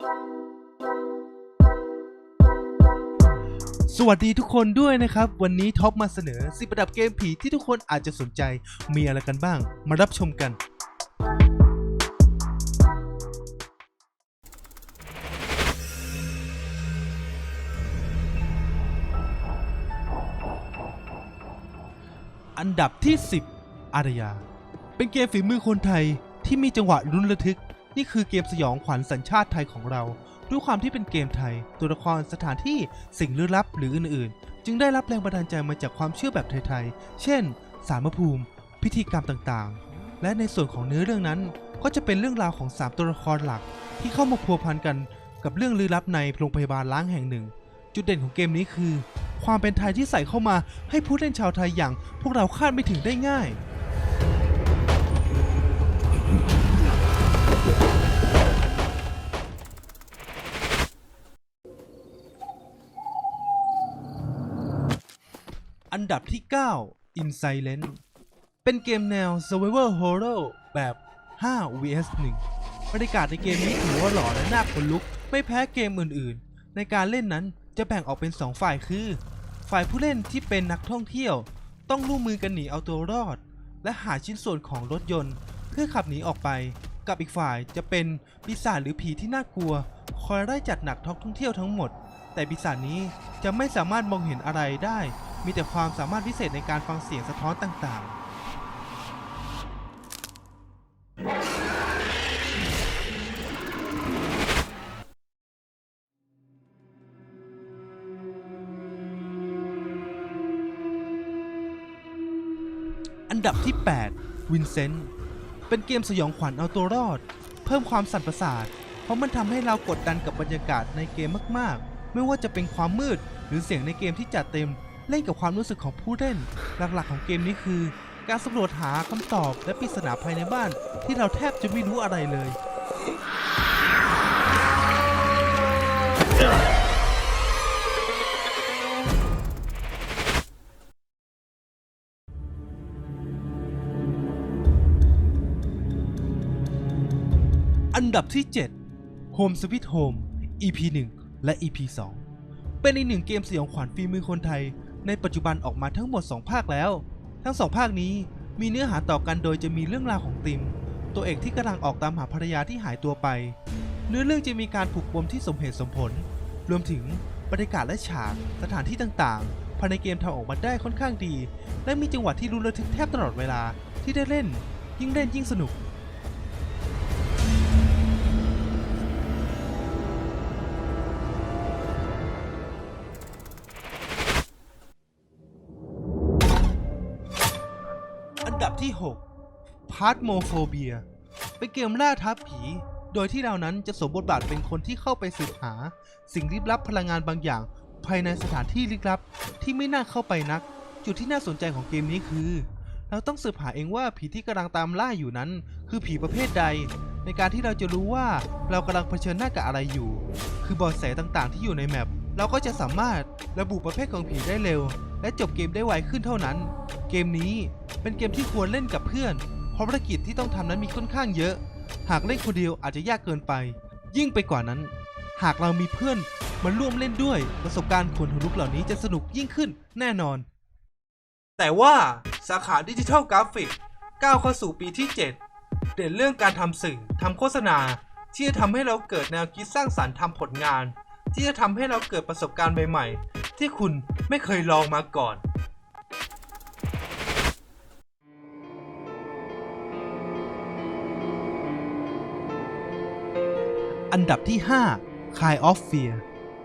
สวัสดีทุกคนด้วยนะครับ วันนี้ท็อปมาเสนอ 10ประดับเกมผีที่ทุกคนอาจจะสนใจมีอะไรกันบ้าง มารับชมกัน อันดับที่ 10 อารยา เป็นเกมฝีมือคนไทยที่มีจังหวะรุนระทึก นี่คือเกมสยองขวัญสัญชาติไทยของเรา ด้วยความที่เป็นเกมไทย ตัวละครสถานที่สิ่งลึกลับหรืออื่นๆ จึงได้รับแรงบันดาลใจมาจากความเชื่อแบบไทยๆ เช่น สารพระภูมิ พิธีกรรมต่างๆ และในส่วนของเนื้อเรื่องนั้น ก็จะเป็นเรื่องราวของ3ตัวละครหลัก ที่เข้ามาพัวพันกันกับเรื่องลึกลับในโรงพยาบาลล้างแห่งหนึ่ง จุดเด่นของเกมนี้คือ ความเป็นไทยที่ใส่เข้ามาให้ผู้เล่นชาวไทยอย่าง พวกเราคาดไม่ถึงได้ง่าย อันดับที่ 9 In Silence เป็นเกมแนว Survival Horror แบบ 5 vs 1 บรรยากาศในเกมนี้ถือว่าหลอนและน่าขนลุก ไม่แพ้เกมอื่นๆ ในการเล่นนั้นจะแบ่งออกเป็น 2 ฝ่ายคือ ฝ่ายผู้เล่นที่เป็นนักท่องเที่ยว ต้องร่วมมือกันหนีเอาตัวรอด และหาชิ้นส่วนของรถยนต์ เพื่อขับหนีออกไป กับอีกฝ่ายจะเป็นปีศาจหรือผีที่น่ากลัว คอยไล่จัดหนักท่องเที่ยวทั้งหมด แต่ปีศาจนี้จะไม่สามารถมองเห็นอะไรได้ มีแต่ความสามารถพิเศษในการฟังเสียงสะท้อนต่างๆ อันดับที่ 8 วินเซนต์เป็นเกมสยองขวัญเอาตัวรอด เพิ่มความสั่นประสาท เพราะมันทำให้เรากดดันกับบรรยากาศในเกมมาก ๆ ไม่ว่าจะเป็นความมืดหรือเสียงในเกมที่จัดเต็ม เล่นกับความรู้สึกของผู้เล่น หลักๆของเกมนี้คือ การสำรวจหาคำตอบและปริศนาภายในบ้าน ที่เราแทบจะไม่รู้อะไรเลย อันดับที่ 7 Home Sweet Home EP 1 และ EP 2 เป็นอีกหนึ่งเกมสยองขวัญฝีมือคนไทย ในปัจจุบันออกมาทั้งหมด 2 ภาคแล้ว ทั้ง2ภาคนี้มีเนื้อหาต่อกันโดยจะมีเรื่องราวของติม ตัวเอกที่กำลังออกตามหาภรรยาที่หายตัวไป เนื้อเรื่องจะมีการผูกปมที่สมเหตุสมผล รวมถึงบรรยากาศและฉากสถานที่ต่างๆภายในเกมทำออกมาได้ค่อนข้างดี และมีจังหวะที่รุนระทึกแทบตลอดเวลาที่ได้เล่น ยิ่งเล่นยิ่งสนุก อันดับที่ 6 p a r t m o p h o b i a เป็นเกมล่าท้าผี โดยที่เรานั้นจะสวมบทบาทเป็นคนที่เข้าไปสืบหา สิ่งลี้ลับพลังงานบางอย่าง ภายในสถานที่ลึกลับ ที่ไม่น่าเข้าไปนัก จุดที่น่าสนใจของเกมนี้คือ เราต้องสืบหาเองว่าผีที่กำลังตามล่าอยู่นั้น คือผีประเภทใด ในการที่เราจะรู้ว่าเรากำลังเผชิญหน้ากับอะไรอยู่ คือบาะแสต่างๆ ที่อยู่ในแมปเราก็จะสามารถระบุประเภทของผีได้เร็ว และจบเกมได้ไวขึ้นเท่านั้น เกมนี้ เป็นเกมที่ควรเล่นกับเพื่อน เพราะภารกิจที่ต้องทำนั้นมีค่อนข้างเยอะ หากเล่นคนเดียวอาจจะยากเกินไป ยิ่งไปกว่านั้น หากเรามีเพื่อนมาร่วมเล่นด้วยประสบการณ์ขนหัวลุกเหล่านี้จะสนุกยิ่งขึ้นแน่นอน แต่ว่าสาขาดิจิทัลกราฟิกก้าวเข้าสู่ปีที่ 7 เด่นเรื่องการทำสื่อทำโฆษณา ที่จะทำให้เราเกิดแนวคิดสร้างสรรค์ทำผลงาน ที่จะทำให้เราเกิดประสบการณ์ใหม่ ๆ ที่คุณไม่เคยลองมาก่อน อันดับที่ 5 Kind of Fear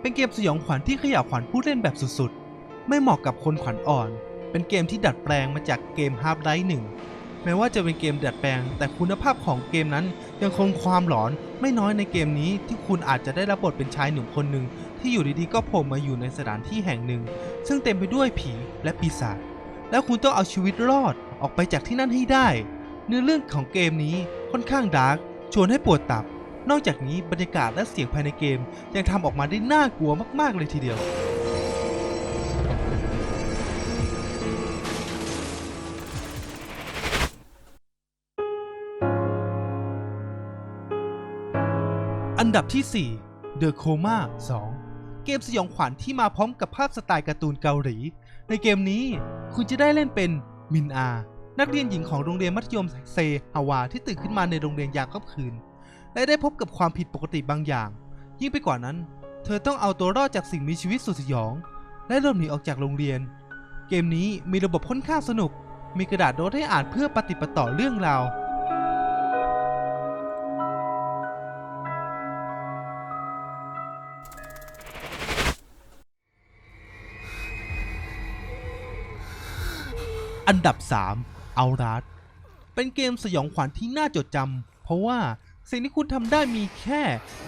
เป็นเกมสยองขวัญที่ขย่าขวัญผู้เล่นแบบสุดๆ ไม่เหมาะกับคนขวัญอ่อน เป็นเกมที่ดัดแปลงมาจากเกม Half Life 1 แม้ว่าจะเป็นเกมดัดแปลง แต่คุณภาพของเกมนั้นยังคงความหลอนไม่น้อยในเกมนี้ที่คุณอาจจะได้รับบทเป็นชายหนุ่มคนหนึ่งที่อยู่ดีๆก็โผล่มาอยู่ในสถานที่แห่งหนึ่ง ซึ่งเต็มไปด้วยผีและปีศาจแล้วคุณต้องเอาชีวิตรอดออกไปจากที่นั่นให้ได้ เนื้อเรื่องของเกมนี้ค่อนข้างดาร์กชวนให้ปวดตับ นอกจากนี้บรรยากาศและเสียงภายในเกม ยังทำออกมาได้น่ากลัวมาก ๆ เลยทีเดียว อันดับที่ 4 The Coma 2 เกมสยองขวัญที่มาพร้อมกับภาพสไตล์การ์ตูนเกาหลี ในเกมนี้คุณจะได้เล่นเป็นมินอา นักเรียนหญิงของโรงเรียนมัธยมเซฮาวาที่ตื่นขึ้นมาในโรงเรียนยามค่ำคืน และได้พบกับความผิดปกติบางอย่าง ยิ่งไปกว่านั้น เธอต้องเอาตัวรอดจากสิ่งมีชีวิตสุดสยอง และหลบหนีออกจากโรงเรียน เกมนี้มีระบบค่อนข้างสนุก มีกระดาษโน้ตให้อ่านเพื่อปฏิปต่อเรื่องราวอันดับ3เอารัดเป็นเกมสยองขวัญที่น่าจดจำ เพราะว่า สิ่งที่คุณทำได้มีแค่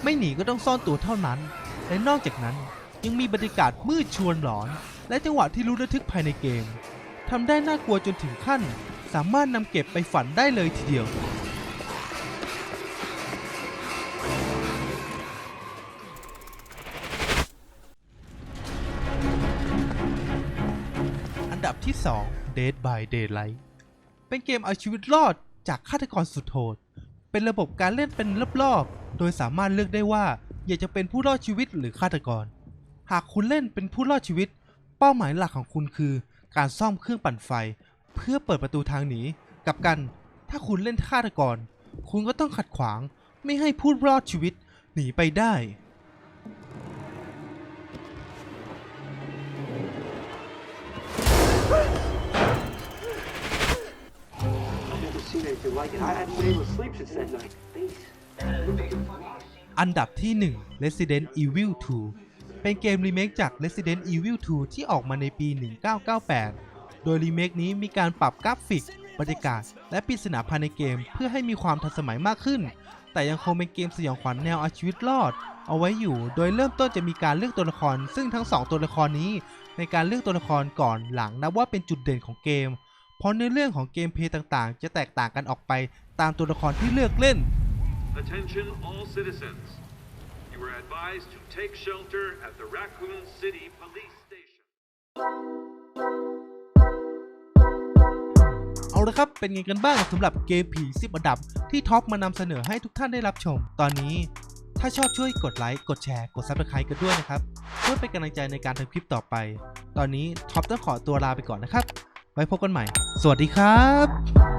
ไม่หนีก็ต้องซ่อนตัวเท่านั้น และนอกจากนั้นยังมีบรรยากาศมืดชวนหลอน และจังหวะที่รู้ระทึกภายในเกมทำได้น่ากลัวจนถึงขั้น สามารถนำเก็บไปฝันได้เลยทีเดียวอันดับที่ 2 Dead by Daylight เป็นเกมเอาชีวิตรอดจากฆาตกรสุดโหด เป็นระบบการเล่นเป็นรอบๆ โดยสามารถเลือกได้ว่าอยากจะเป็นผู้รอดชีวิตหรือฆาตกร หากคุณเล่นเป็นผู้รอดชีวิต เป้าหมายหลักของคุณคือ การซ่อมเครื่องปั่นไฟ เพื่อเปิดประตูทางหนีกับกัน ถ้าคุณเล่นฆาตกร คุณก็ต้องขัดขวางไม่ให้ผู้รอดชีวิตหนีไปได้ I've never seen anything like it. I hadn't been able to sleep since that night. These. อันดับที่ 1 Resident Evil 2 เป็นเกมรีเมคจาก Resident Evil 2 ที่ออกมาในปี 1998 โดยรีเมคนี้มีการปรับกราฟิก บรรยากาศ และปริศนาภายในเกมเพื่อให้มีความทันสมัยมากขึ้น แต่ยังคงเป็นเกมสยองขวัญแนวเอาชีวิตรอด เอาไว้อยู่ โดยเริ่มต้นจะมีการเลือกตัวละคร ซึ่งทั้ง 2 ตัวละครนี้ ในการเลือกตัวละครก่อนหลังนับว่าเป็นจุดเด่นของเกม เพราะในอเรื่องของเกมเพลย์ต่างๆ จะแตกต่างกันออกไปตามตัวละครที่เลือกเล่น Attention all citizens. You are advised to take shelter at the Raccoon City Police Station. เอาละครับ เป็นไงกันบ้างสำหรับเกมผี10อันดับ ที่ท็อปมานำเสนอให้ทุกท่านได้รับชม ตอนนี้ถ้าชอบช่วยกดไลค์ กดแชร์ กด Subscribe กันด้วยนะครับ เพื่อเป็นกำลังใจในการทำคลิปต่อไป ตอนนี้ท็อปต้องขอตัวลาไปก่อนนะครับ ไว้พบกันใหม่ สวัสดีครับ